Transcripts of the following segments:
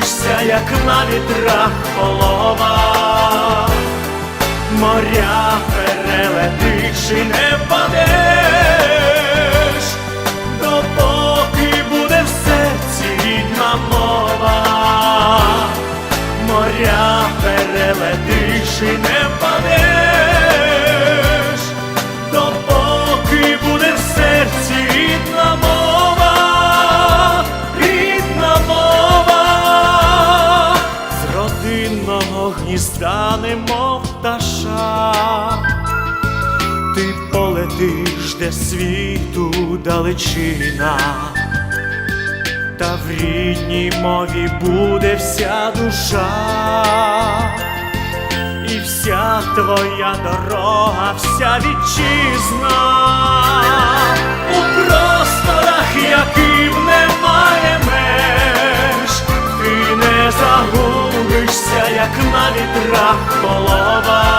загубишся, як на вітрах полова, моря перелетиш і не родинного гнізда, немов пташа, ти полетиш, де світу далечина. Та в рідній мові буде вся душа, і вся твоя дорога, вся вітчизна, у просторах, яким як на вітрах полова,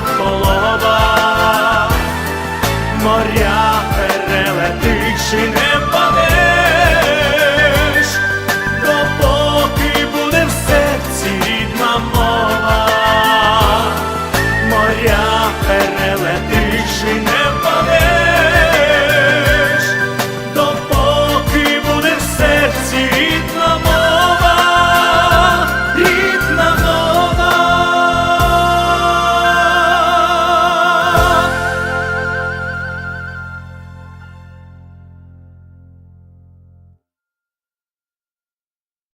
вітрах